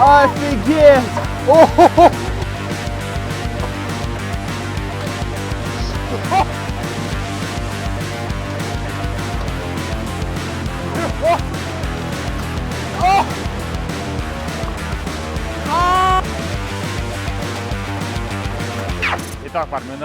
Офігеть! Ого! І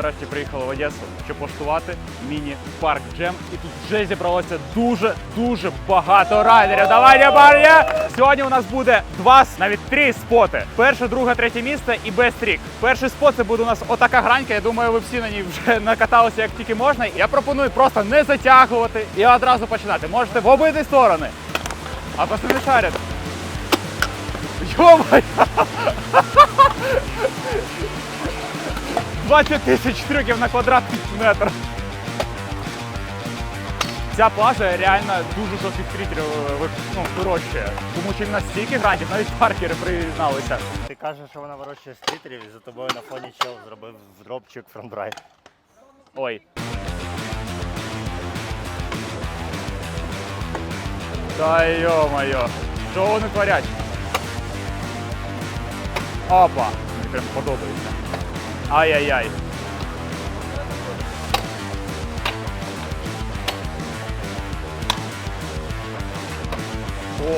нарешті приїхали в Одесу, щоб влаштувати міні-парк джем. І тут вже зібралося дуже-дуже багато райдерів. Давайте, парні! Сьогодні у нас буде два, навіть три споти. Перше, друге, третє місце і без трік. Перший спот це буде у нас отака гранька. Я думаю, ви всі на ній вже накаталися як тільки можна. Я пропоную просто не затягувати і одразу починати. Можете в обидві сторони. А не шарять. Йомай! 20 тисяч трюків на квадратний метр. Ця плажа реально дуже жорстких стрітерів ви- ну, вирощує. Тому що настільки грантів, навіть паркери призналися. Ти кажеш, що вона вирощує стрітерів, і за тобою на фоні чел зробив дропчик фронтдрайв. Ой. Та йо-моє. Що вони творять? Опа! Мені прям подобається. Ай-яй-яй.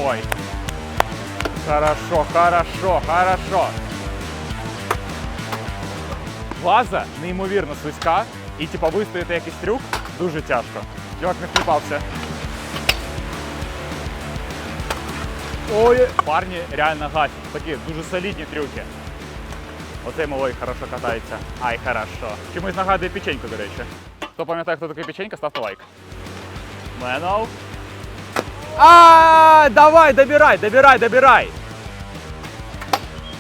Ой. Хорошо, хорошо, хорошо. База неймовірно слизька, і типа вистояти якийсь трюк дуже тяжко. Чувак не вкліпався. Ой, парні реально гасять. Такі дуже солідні трюки. Оцей малой хорошо катається. Ай, хорошо. Чомусь нагадує печеньку, до речі. Хто пам'ятає, хто такий печенька, ставте лайк. Менов. А, давай, добирай, добирай, добирай.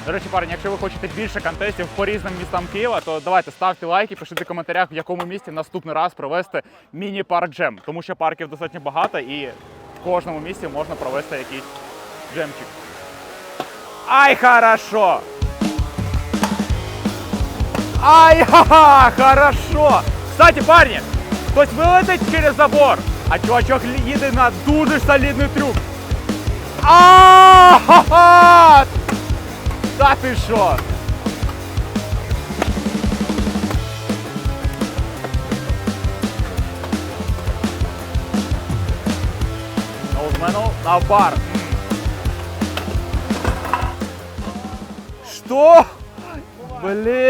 До речі, парні, якщо ви хочете більше контестів по різним містам Києва, то давайте ставте лайки, пишіть в коментарях, в якому місті наступний раз провести міні-парк джем. Тому що парків достатньо багато і в кожному місті можна провести якийсь джемчик. Ай, хорошо! Ай, ха-ха, хорошо! Кстати, парні, хтось вилетить через забор, а чувачок їде на дуже солідний трюк. А-ха-ха! Та ти що? Ноузмену на бар. Что? Блин!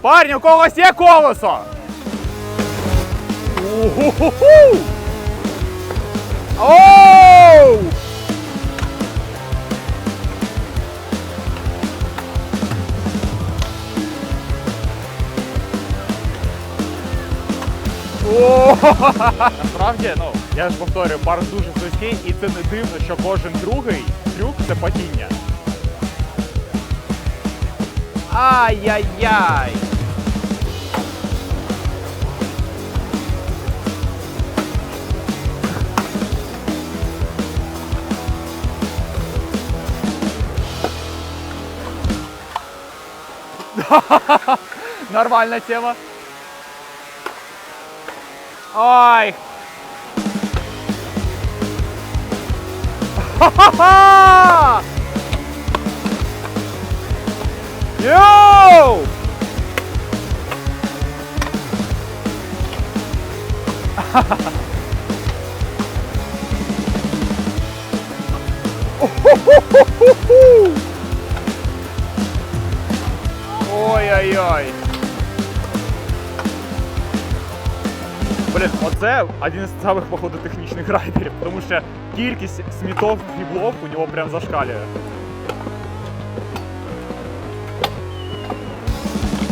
Парні, у когось є колесо? Уху-ху-ху! Оу! Насправді, ну, я ж повторюю, бар дуже слизький, і це не дивно, що кожен другий трюк це падіння. Ай-яй-яй! Нормальная тема. Ай! Ха-ха-ха! Йоу! Уху-ху-ху-ху-ху! Ой-ой-ой. Блін, оце один із самих походу технічних райдерів, тому що кількість смітов фіблов у нього прям зашкалює.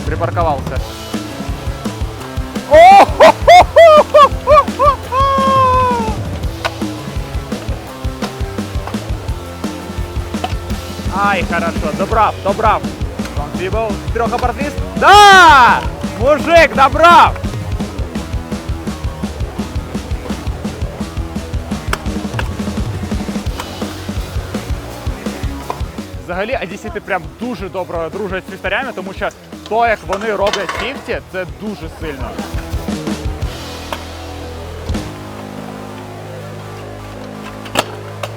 Припарковался. Ай, хорошо, добрав, добрав. Фронтвібл, трьохапортист. Да! Мужик, добрав! Взагалі, одесіти прям дуже добре дружать з фістарями, тому що то, як вони роблять фіфті, це дуже сильно.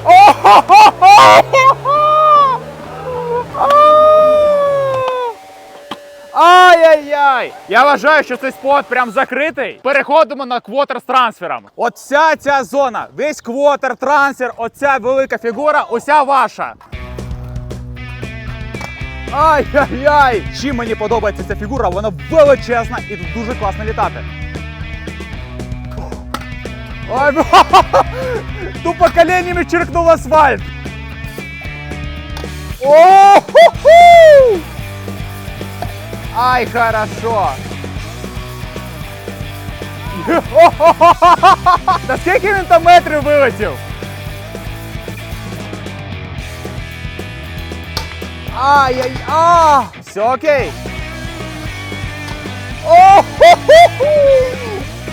О-хо-хо-хо-хо-хо! Ай-яй-яй! Я вважаю, що цей спот прям закритий. Переходимо на квотер з трансфером. От вся ця зона, весь квотер, трансфер, оця велика фігура, уся ваша. Ай-яй-яй! Чим мені подобається ця фігура, вона величезна і дуже класно літати. Ой, тупо коленями черкнув асфальт. О-ху-ху! Ай, хорошо. Та скільки він там метрів вилетів? Ай-яй, а! Все окей. О-ху-ху-ху!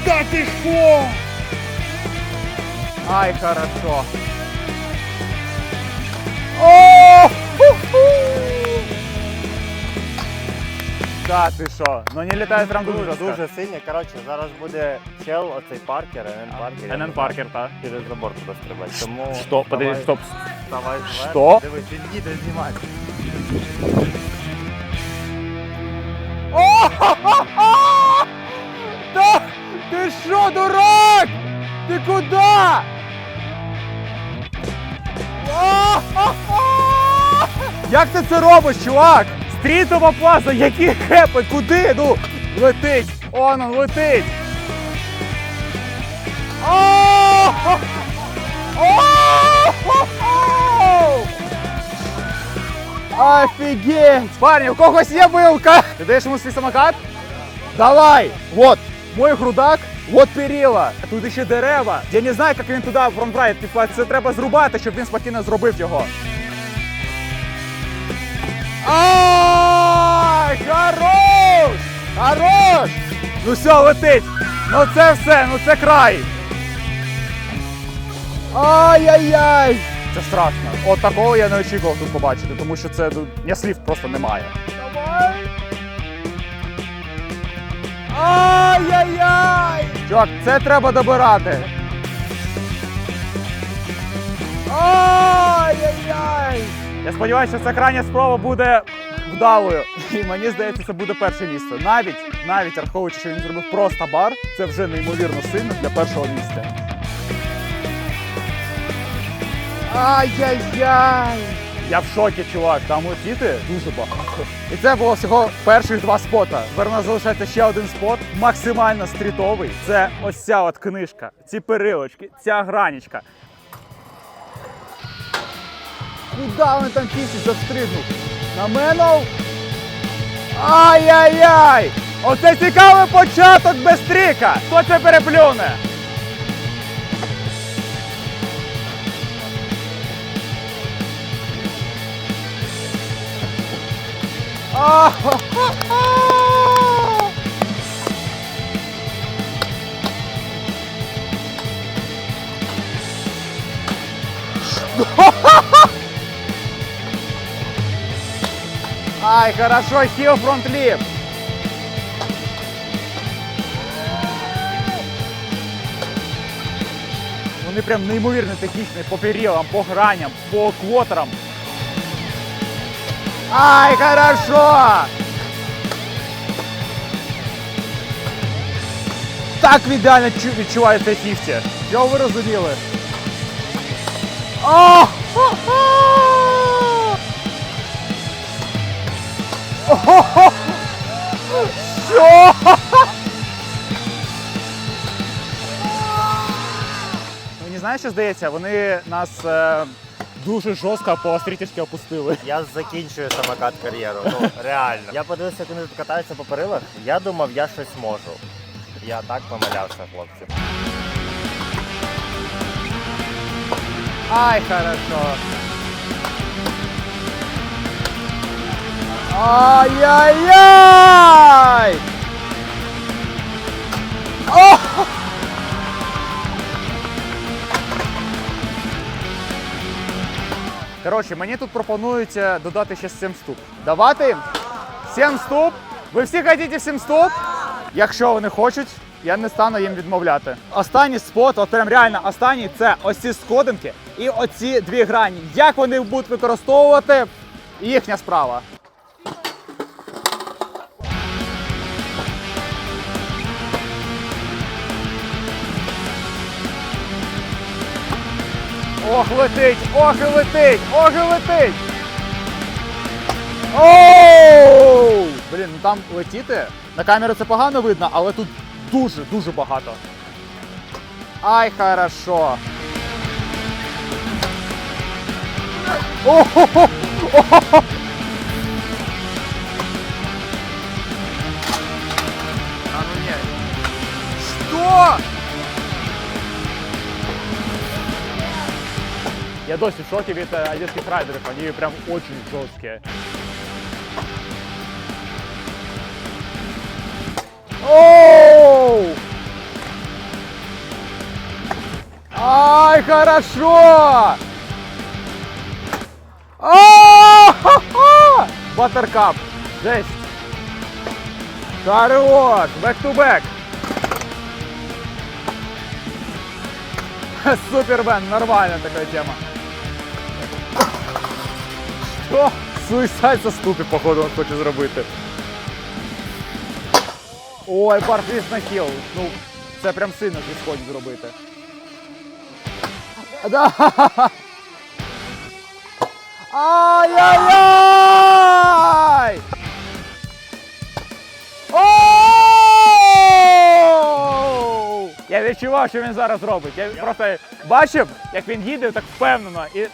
Да ти що? Ай, хорошо. О-ху-ху! Да, ти що? Ну не літає прям дуже Дуже, дуже сильно. Коротше, зараз буде чел, оцей Паркер, НН Паркер. НН Паркер, так. Через забор туди стрибати. Тому Що? Давай, стоп. Давай, зверху. Що? Дивись, він їде знімати. О! Да ти що, дурак? Ти куди? Як ти це робиш, чувак? Стрітова паса, які хепи, куди? Ну, летить, он он летить. О! Офігеть! Парні, у когось є вилка? Ти даєш йому свій самокат? Давай! Вот, мой грудак, вот перила. Тут ще дерева. Я не знаю, як він туди фронтрайд. Типа, це треба зрубати, щоб він спокійно зробив його. Ай, хорош! Хорош! Ну все, летить! Ну це все, ну це край! Ай-яй-яй! Це страшно. От такого я не очікував тут побачити, тому що це ну, я слів просто немає. Давай! Ай-яй-яй! Чувак, це треба добирати. Ай-яй-яй! Я сподіваюся, що ця крайня спроба буде вдалою. І мені здається, це буде перше місце. Навіть, навіть враховуючи, що він зробив просто бар, це вже неймовірно сильно для першого місця. Ай-яй-яй! Я в шокі, чувак. Там летіти дуже багато. І це було всього перших два спота. Тепер у нас залишається ще один спот, максимально стрітовий. Це ось ця от книжка, ці перилочки, ця гранічка. Куда вони там пісять застрибнуть? На мене? Ай-яй-яй! Оце цікавий початок без тріка! Хто це переплюне? А-ха-ха-ха! Ай, хорошо, хил фронтлип. Вони прям неймовірно технічні по перілам, по граням, по квотерам. Ай, хорошо! Так ідеально цей 50. Що ви розуміли? О! Що? Мені знаєш, що здається, вони нас е, дуже жорстко по стрітішки опустили. Я закінчую самокат кар'єру. Ну, реально. Я подивився, як вони тут катаються по перилах. Я думав, я щось можу. Я так помилявся, хлопці. Ай, хорошо. Ай-яй-яй! О! Коротше, мені тут пропонують додати ще 7 ступ. Давати їм 7 ступ. Ви всі хочете 7 ступ? Якщо вони хочуть, я не стану їм відмовляти. Останній спот, от прям реально останній, це ось ці сходинки і оці дві грані. Як вони будуть використовувати, їхня справа. Ох, летить! Ох, летить! Ох, летить! Оу! Блін, ну там летіти. На камеру це погано видно, але тут дуже, дуже багато. Ай, хорошо. О-хо-хо! Я досі в шоке від одесских райдеров, они прям очень жесткие. Оу! Ай, хорошо! Баттеркап! Жесть! Хорош! Бэк-ту-бэк! Супермен, нормальная такая тема. Що? Суїсайд со ступі, походу, він хоче зробити. Ой, барфіс на хіл. Ну, це прям сильно зі зробити. Ай-яй-яй! Я відчував, що він зараз робить. Я просто бачив, як він їде так впевнено і.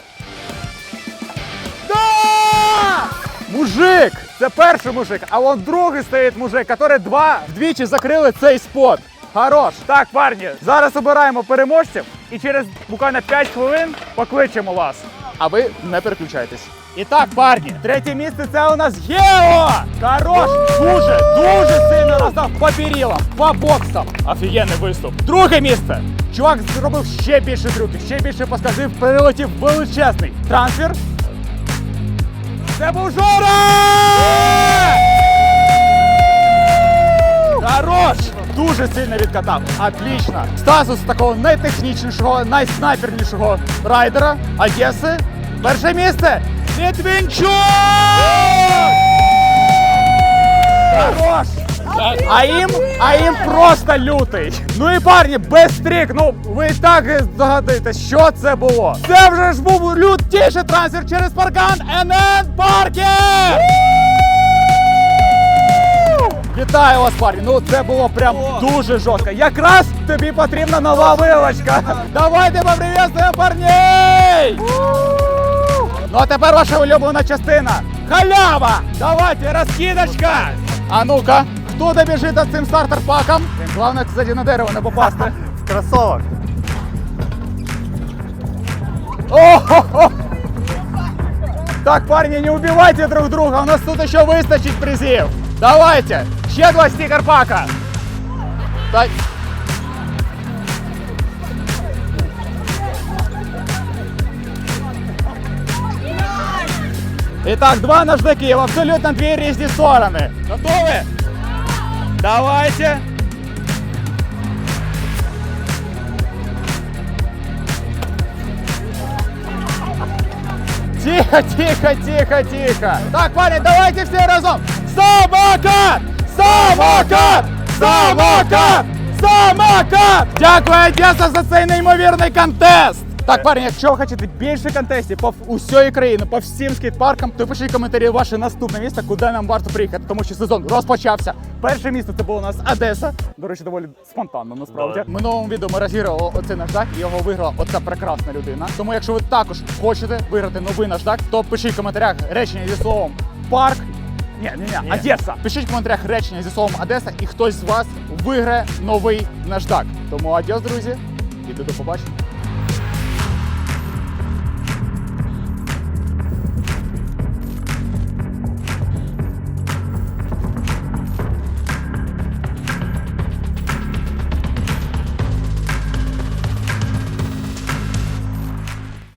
Мужик! Це перший мужик, а вон другий стоїть мужик, який два вдвічі закрили цей спот. Хорош. Так, парні, зараз обираємо переможців і через буквально 5 хвилин покличемо вас. А ви не переключайтесь. І так, парні, третє місце це у нас Гео! Хорош! Дуже, дуже сильно роздав по перилам, по боксам. Офігенний виступ. Друге місце. Чувак зробив ще більше трюків, ще більше поскажив, перелетів величезний. Трансфер. Це був Жора! Хорош! Дуже сильно відкатав. Отлично. Стасус такого найтехнічнішого, найснайпернішого райдера Одеси. Перше місце. Літвінчук! Хорош! А їм, а їм просто лютий. Ну і парні, без стрік, ну ви і так здогадуєтесь, що це було. Це вже ж був лютіший трансфер через паркан НН Паркер! Вітаю вас, парні. Ну це було прям дуже жорстко. Якраз тобі потрібна нова вилочка. Давайте поприветствуємо парней! Ну а тепер ваша улюблена частина. Халява! Давайте, розкидочка! А ну-ка, хто добіжить за цим стартер-паком? Головне, кстати, на дерево не попасти. В кросовок. О-хо-хо! Так, парни, не убивайте друг друга, у нас тут еще выстачить призыв. Давайте, ще два стикер-пака. Так. Итак, два наждаки в абсолютно две різні сторони. Готові? Давайте. Тихо, тихо, тихо, тихо. Так, парни, давайте все разом. Самокат! Самокат! Самокат! Самокат! Дякую, Одеса, за цей неймовірний контест! Так, парні, якщо ви хочете більше контестів по усієї країни, по всім скейт-паркам, то пишіть коментарі ваше наступне місце, куди нам варто приїхати, тому що сезон розпочався. Перше місце це було у нас Одеса. До речі, доволі спонтанно, насправді. В минулому відео ми розігрували оцей наждак, і його виграла оця прекрасна людина. Тому, якщо ви також хочете виграти новий наждак, то пишіть в коментарях речення зі словом парк. Ні, ні, Ні. Одеса. Пишіть в коментарях речення зі словом Одеса, і хтось з вас виграє новий наждак. Тому адіос, друзі, і до побачення.